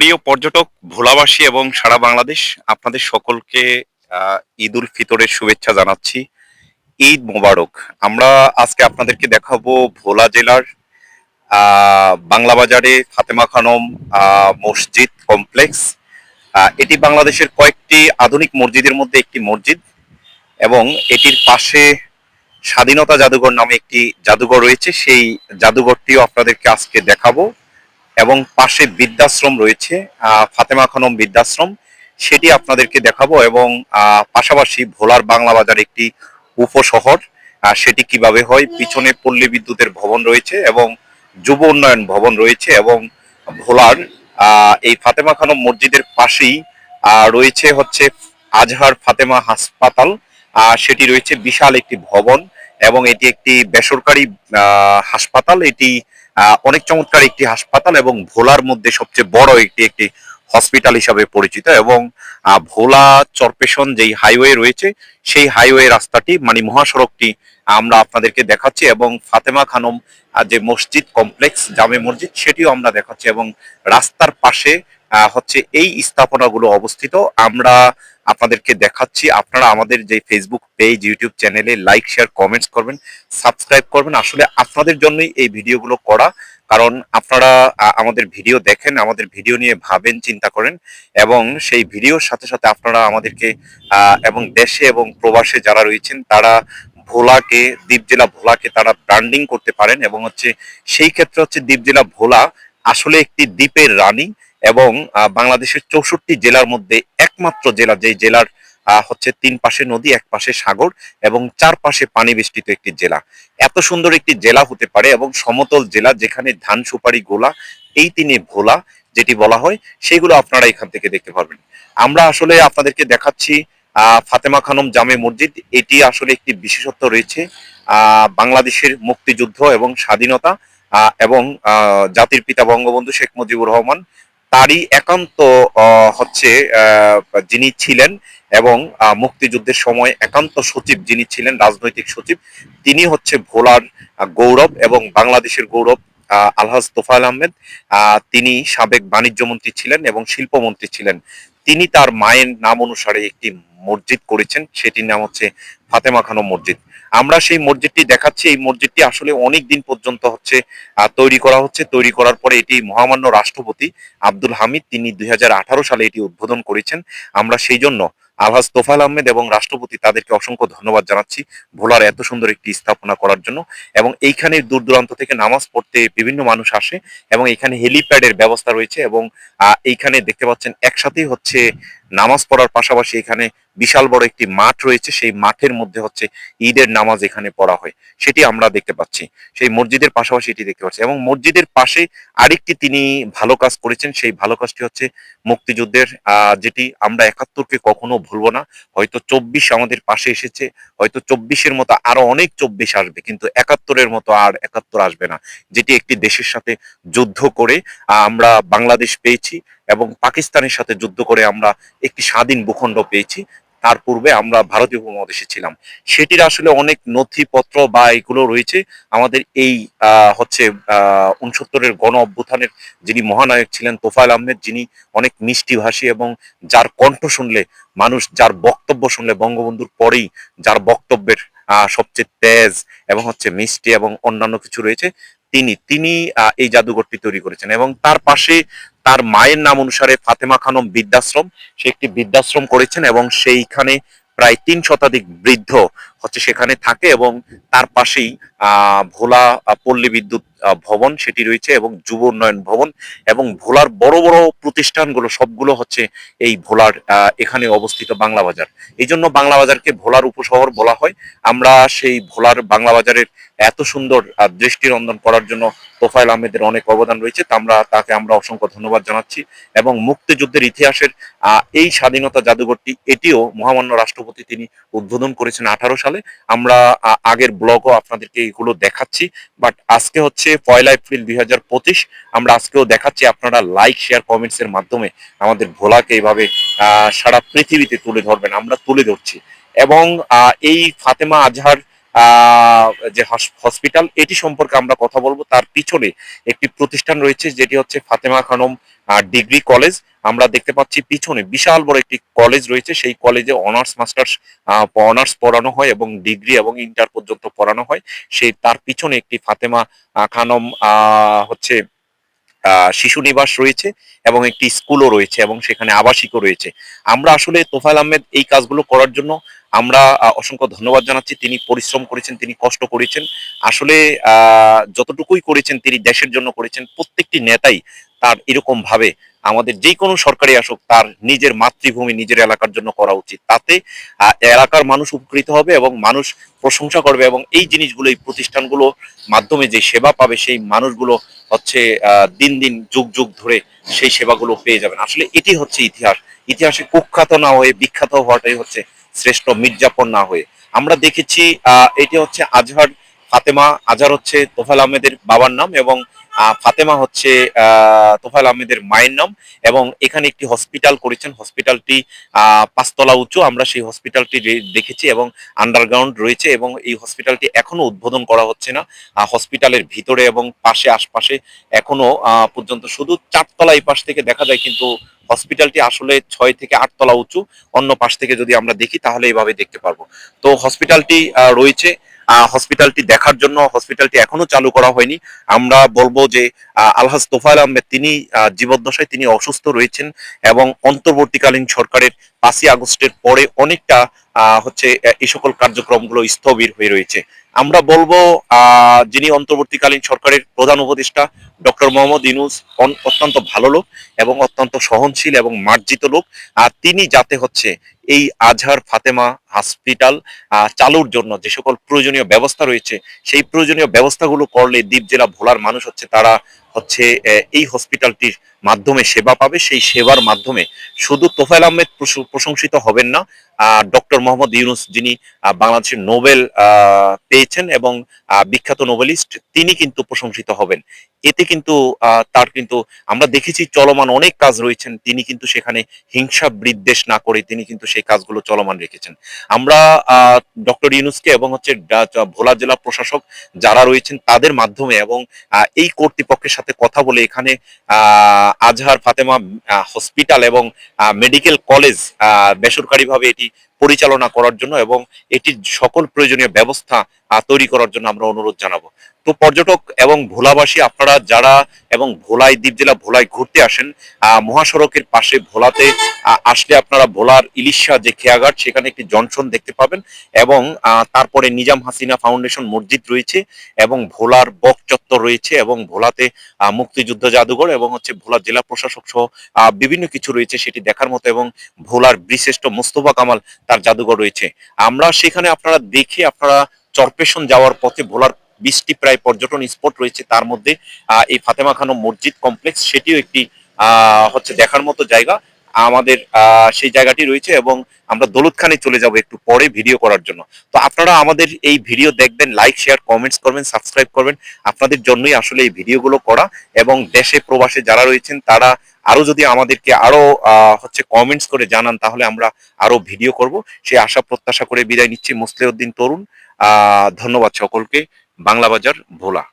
প্রিয় পর্যটক, ভোলাবাসী এবং সারা বাংলাদেশ, আপনাদের সকলকে ঈদ উল ফিতরের শুভেচ্ছা জানাচ্ছি। ঈদ মোবারক। আমরা আজকে আপনাদেরকে দেখাবো ভোলা জেলার বাংলা বাজারে ফাতেমা খানম মসজিদ কমপ্লেক্স। এটি বাংলাদেশের কয়েকটি আধুনিক মসজিদের মধ্যে একটি মসজিদ এবং এটির পাশে স্বাধীনতা জাদুঘর নামে একটি জাদুঘর রয়েছে। সেই জাদুঘরটিও আপনাদেরকে আজকে দেখাবো। এবং পাশে বৃদ্ধাশ্রম রয়েছে ফাতেমা খানম বৃদ্ধাশ্রম। সেটি আপনাদেরকে দেখাবো এবং পাশাপাশি ভোলার বাংলা বাজার একটি উপশহর সেটি কীভাবে হয়, পিছনে পল্লী বিদ্যুতের ভবন রয়েছে এবং যুব উন্নয়ন ভবন রয়েছে এবং ভোলার এই ফাতেমা খানম মসজিদের পাশেই রয়েছে হচ্ছে আজহার ফাতেমা হাসপাতাল। সেটি রয়েছে বিশাল একটি ভবন এবং এটি একটি বেসরকারি হাসপাতাল। এটি অনেক চমৎকার একটি হাসপাতাল এবং ভোলার মধ্যে সবচেয়ে বড় একটি একটি হসপিটাল হিসাবে পরিচিত এবং ভোলা চরপেশন যেই হাইওয়ে রয়েছে, সেই হাইওয়ে রাস্তাটি মানে মহাসড়কটি আমরা আপনাদেরকে দেখাচ্ছি এবং ফাতেমা খানম যে মসজিদ কমপ্লেক্স জামে মসজিদ সেটিও আমরা দেখাচ্ছি এবং রাস্তার পাশে হচ্ছে এই স্থাপনাগুলো অবস্থিত। আমরা আপনাদেরকে দেখাচ্ছি। আপনারা আমাদের যে ফেসবুক পেজ ইউটিউব চ্যানেলে লাইক শেয়ার কমেন্টস করবেন সাবস্ক্রাইব করবেন। আসলে আপনাদের জন্যই এই ভিডিওগুলো করা। কারণ আপনারা আমাদের ভিডিও দেখেন, আমাদের ভিডিও নিয়ে ভাবেন, চিন্তা করেন এবং সেই ভিডিওর সাথে সাথে আপনারা আমাদেরকে এবং দেশে এবং প্রবাসে যারা রয়েছেন, তারা ভোলাকে দ্বীপ জেলা ভোলাকে তারা ব্র্যান্ডিং করতে পারেন এবং হচ্ছে সেই ক্ষেত্রে হচ্ছে দ্বীপ জেলা ভোলা আসলে একটি দ্বীপের রানী। এবং বাংলাদেশের চৌষট্টি জেলার মধ্যে একমাত্র জেলা যেই জেলার হচ্ছে তিন পাশে নদী এক পাশে সাগর এবং চার পাশে পানি বেষ্টিত একটি জেলা। এত সুন্দর একটি জেলা হতে পারে এবং সমতল জেলা যেখানে ধান সুপারি গোলা এই তিনে ভোলা যেটি বলা হয় সেগুলো আপনারা এখান থেকে দেখতে পারবেন। আমরা আসলে আপনাদেরকে দেখাচ্ছি আহ, ফাতেমা খানম জামে মসজিদ। এটি আসলে একটি বিশেষত্ব রয়েছে বাংলাদেশের মুক্তিযুদ্ধ এবং স্বাধীনতা এবং জাতির পিতা বঙ্গবন্ধু শেখ মুজিবুর রহমান তারই একান্ত হচ্ছে যিনি ছিলেন এবং মুক্তিযুদ্ধের সময় একান্ত সচিব যিনি ছিলেন রাজনৈতিক সচিব তিনি হচ্ছে ভোলার গৌরব এবং বাংলাদেশের গৌরব আলহাজ তোফায়ল আহমেদ আহ, তিনি সাবেক বাণিজ্য মন্ত্রী ছিলেন এবং শিল্পমন্ত্রী ছিলেন। তিনি তার মায়ের নাম অনুসারে একটি মসজিদ করেছেন, সেটির নাম হচ্ছে ফাতেমা খানো মসজিদ। আমরা সেই মসজিদটি দেখাচ্ছি, এই মসজিদটি আসলে অনেক দিন পর্যন্ত হচ্ছে তৈরি করা হচ্ছে। তৈরি করার পরে এটি মহামান্য রাষ্ট্রপতি আব্দুল হামিদ, তিনি দুই হাজার আঠারো সালে এটি উদ্বোধন করেছেন। আমরা সেই জন্য আলহাজ তোফাল আহমেদ এবং রাষ্ট্রপতি তাদেরকে অসংখ্য ধন্যবাদ জানাচ্ছি ভোলার এত সুন্দর একটি স্থাপনা করার জন্য। এবং এইখানে দূর দূরান্ত থেকে নামাজ পড়তে বিভিন্ন মানুষ আসে এবং এখানে হেলিপ্যাডের ব্যবস্থা রয়েছে এবং এইখানে দেখতে পাচ্ছেন একসাথেই হচ্ছে নামাজ পড়ার পাশাপাশি এখানে বিশাল বড় একটি মাঠ রয়েছে, সেই মাঠের মধ্যে হচ্ছে ঈদের নামাজ এখানে পড়া হয়। সেটি আমরা দেখতে পাচ্ছি। সেই মসজিদের পাশাপাশি এটি দেখতে পাচ্ছি। এবং মসজিদের পাশে আরেকটি তিনি ভালো কাজ করেছেন, সেই ভালো কাজটি হচ্ছে মুক্তিযুদ্ধের যেটি আমরা একাত্তরকে কখনো ভুলবো না। হয়তো চব্বিশ আমাদের পাশে এসেছে, হয়তো চব্বিশের মতো আরও অনেক চব্বিশ আসবে, কিন্তু একাত্তরের মতো আর একাত্তর আসবে না, যেটি একটি দেশের সাথে যুদ্ধ করে আমরা বাংলাদেশ পেয়েছি। এবং পাকিস্তানের সাথে যুদ্ধ করে আমরা একটি স্বাধীন ভূখণ্ড পেয়েছি। তার পূর্বে আমরা ভারতীয় উপমহাদেশে ছিলাম। সেটির আসলে অনেক নথিপত্র বা এগুলো রয়েছে। আমাদের এই হচ্ছে উনসত্তরের গণ অভ্যুত্থানের যিনি মহানায়ক ছিলেন তোফায়েল আহমেদ, যিনি অনেক মিষ্টিভাষী এবং যার কণ্ঠ শুনলে মানুষ, যার বক্তব্য শুনলে বঙ্গবন্ধুর পরেই যার বক্তব্যের সবচেয়ে তেজ এবং হচ্ছে মিষ্টি এবং অন্যান্য কিছু রয়েছে, তিনি তিনি এই জাদুঘরটি তৈরি করেছেন এবং তার পাশে তার মায়ের নাম অনুসারে ফাতেমা খানম বৃদ্ধাশ্রম, সে একটি বৃদ্ধাশ্রম করেছেন এবং সেইখানে প্রায় তিন শতাধিক বৃদ্ধ হচ্ছে সেখানে থাকে এবং তার পাশেই ভোলা পল্লী বিদ্যুৎ ভবন সেটি রয়েছে এবং যুব উন্নয়ন ভবন এবং ভোলার বড় বড় প্রতিষ্ঠানগুলো সবগুলো হচ্ছে এই ভোলার এখানে অবস্থিত বাংলা বাজার। এই জন্য বাংলা বাজারকে ভোলার উপশহর বলা হয়। আমরা সেই ভোলার বাংলা বাজারের এত সুন্দর দৃষ্টিনন্দন করার জন্য তোফায়েল আহমেদের অনেক অবদান রয়েছে। তা আমরা তাকে আমরা অসংখ্য ধন্যবাদ জানাচ্ছি এবং মুক্তিযুদ্ধের ইতিহাসের এই স্বাধীনতা জাদুঘরটি এটিও মহামান্য রাষ্ট্রপতি তিনি উদ্বোধন করেছেন আঠারো সালে। আমরা আহ, আগের ব্লগও আপনাদেরকে এগুলো দেখাচ্ছি। বাট আজকে হচ্ছে পয়লা এপ্রিল দুই হাজার পঁচিশ। আমরা আজকেও দেখাচ্ছি আপনারা লাইক শেয়ার কমেন্টস এর মাধ্যমে আমাদের ভোলাকে এইভাবে সারা পৃথিবীতে তুলে ধরবেন। আমরা তুলে ধরছি। এবং এই ফাতেমা আজহার যে হস- হসপিটাল এটি সম্পর্কে আমরা কথা বলব। তার পিছনে একটি প্রতিষ্ঠান রয়েছে, যেটি হচ্ছে ফাতেমা খানম ডিগ্রি কলেজ। আমরা দেখতে পাচ্ছি পিছনে বিশাল বড় একটি কলেজ রয়েছে। সেই কলেজে অনার্স, মাস্টার্স অনার্স পড়ানো হয় এবং ডিগ্রি এবং ইন্টার পর্যন্ত পড়ানো হয়। সেই, তার পিছনে একটি ফাতেমা খানম হচ্ছে শিশু নিবাস রয়েছে এবং একটি স্কুলও রয়েছে এবং সেখানে আবাসিকও রয়েছে। আমরা আসলে তোফায়ল আহমেদ এই কাজগুলো করার জন্য আমরা অসংখ্য ধন্যবাদ জানাচ্ছি। তিনি পরিশ্রম করেছেন, তিনি কষ্ট করেছেন। আসলে যতটুকুই করেছেন, তিনি দেশের জন্য করেছেন, প্রত্যেকটি নেতাই তার এরকম ভাবে আমাদের যে কোনো সরকারি আসুক তার নিজের মাতৃভূমি নিজের এলাকার জন্য করা উচিত। তাতে এলাকার মানুষ উপকৃত হবে এবং মানুষ প্রশংসা করবে এবং এই জিনিসগুলো এই প্রতিষ্ঠানগুলো মাধ্যমে যে সেবা পাবে সেই মানুষগুলো হচ্ছে দিন দিন যুগ যুগ ধরে সেই সেবাগুলো পেয়ে যাবেন। আসলে এটি হচ্ছে ইতিহাস। ইতিহাসে কুখ্যাত না হয়ে বিখ্যাত হওয়াটাই হচ্ছে শ্রেষ্ঠ মির্জাপন না হয়ে। আমরা দেখেছি আহ, এটি হচ্ছে আজহার ফাতেমা আজহার হচ্ছে তোফাল আহমেদের বাবার নাম এবং ফাতেমা হচ্ছে তোফাল আহমেদের মায়ের নাম এবং এখানে একটি হসপিটাল করেছেন। হসপিটালটি পাঁচতলা উঁচু। আমরা সেই হসপিটালটি দেখেছি এবং আন্ডারগ্রাউন্ড রয়েছে এবং এই হসপিটালটি এখনও উদ্বোধন করা হচ্ছে না। হসপিটালের ভিতরে এবং পাশে, আশপাশে এখনও পর্যন্ত শুধু চারতলা এই পাশ থেকে দেখা যায়, কিন্তু হসপিটালটি আসলে ছয় থেকে আটতলা উঁচু। অন্য পাশ থেকে যদি আমরা দেখি, তাহলে এইভাবে দেখতে পারব। তো হসপিটালটি রয়েছে। হসপিটালটি দেখার জন্য হসপিটালটি এখনও চালু করা হয়নি। আমরা বলব যে আলহাজ তোফায়েল আহমেদ তিনি জীবদ্দশায় তিনি অসুস্থ রয়েছেন এবং অন্তর্বর্তীকালীন সরকারের পাঁচই আগস্টের পরে অনেকটা হচ্ছে এই সকল কার্যক্রমগুলো স্থবির হয়ে রয়েছে। আমরা বলব যিনি অন্তর্বর্তীকালীন সরকারের প্রধান উপদেষ্টা, ডক্টর মোহাম্মদ ইনুস অত্যন্ত ভালো লোক এবং অত্যন্ত সহনশীল এবং মার্জিত লোক। আর তিনি যাতে হচ্ছে এই আজহার ফাতেমা হসপিটাল চালুর জন্য যে সকল প্রয়োজনীয় ব্যবস্থা রয়েছে, সেই প্রয়োজনীয় ব্যবস্থাগুলো করলে দ্বীপ জেলা ভোলার মানুষ হচ্ছে, তারা হচ্ছে এই হসপিটালটির মাধ্যমে সেবা পাবে। সেই সেবার মাধ্যমে শুধু তোফায়েল আহমেদ প্রশংসিত হবেন না ডক্টর মোহাম্মদ ইউনুস যিনি বাংলাদেশের নোবেল পেয়েছেন এবং বিখ্যাত নোবেলিস্ট, তিনি কিন্তু প্রশংসিত হবেন। এতে কিন্তু তার কিন্তু আমরা দেখেছি চলমান অনেক কাজ রয়েছেন। তিনি কিন্তু সেখানে হিংসা বিদ্বেষ না করে তিনি কিন্তু সেই কাজগুলো চলমান রেখেছেন। আমরা ডক্টর ইউনুসকে এবং হচ্ছে ভোলা জেলা প্রশাসক যারা রয়েছেন তাদের মাধ্যমে এবং এই কর্তৃপক্ষের সাথে কথা বলে এখানে আজহার ফাতেমা হসপিটাল এবং মেডিকেল কলেজ বেসরকারিভাবে এটি পরিচালনা করার জন্য এবং এটির সকল প্রয়োজনীয় ব্যবস্থা তৈরি করার জন্য আমরা অনুরোধ জানাব। তো পর্যটক এবং ভোলাবাসী, আপনারা যারা এবং ভোলাই দ্বীপ জেলা ভোলায় ঘুরতে আসেন মহাসড়কের পাশে ভোলাতে আসলে আপনারা ভোলার ইলিশা যে খেয়াঘাট, সেখানে একটি জনসন দেখতে পাবেন এবং তারপরে নিজাম হাসিনা ফাউন্ডেশন মসজিদ রয়েছে এবং ভোলার বক চত্বর রয়েছে এবং ভোলাতে মুক্তিযুদ্ধ জাদুঘর এবং হচ্ছে ভোলা জেলা প্রশাসক সহ বিভিন্ন কিছু রয়েছে সেটি দেখার মতো এবং ভোলার বিশিষ্ট মোস্তফা কামাল তার জাদুঘর রয়েছে। আমরা সেখানে আপনারা দেখে আপনারা চরপেশন যাওয়ার পথে ভোলার বিশটি প্রায় পর্যটন স্পট রয়েছে। তার মধ্যে এই ফাতেমা খানম মসজিদ কমপ্লেক্স, সেটিও একটি হচ্ছে দেখার মতো জায়গা। আমাদের সেই জায়গাটি রয়েছে এবং আমরা দৌলতখানে চলে যাব একটু পরে ভিডিও করার জন্য। তো আপনারা আমাদের এই ভিডিও দেখবেন, লাইক, শেয়ার, কমেন্টস করবেন, সাবস্ক্রাইব করবেন। আপনাদের জন্যই আসলে এই ভিডিওগুলো করা এবং দেশে প্রবাসে যারা রয়েছেন, তারা আরও যদি আমাদেরকে আরও হচ্ছে কমেন্টস করে জানান, তাহলে আমরা আরও ভিডিও করব। সেই আশা, প্রত্যাশা করে বিদায় নিচ্ছি। মুসলিউদ্দিন তরুণ ধন্যবাদ সকলকে। বাংলা বাজার ভোলা।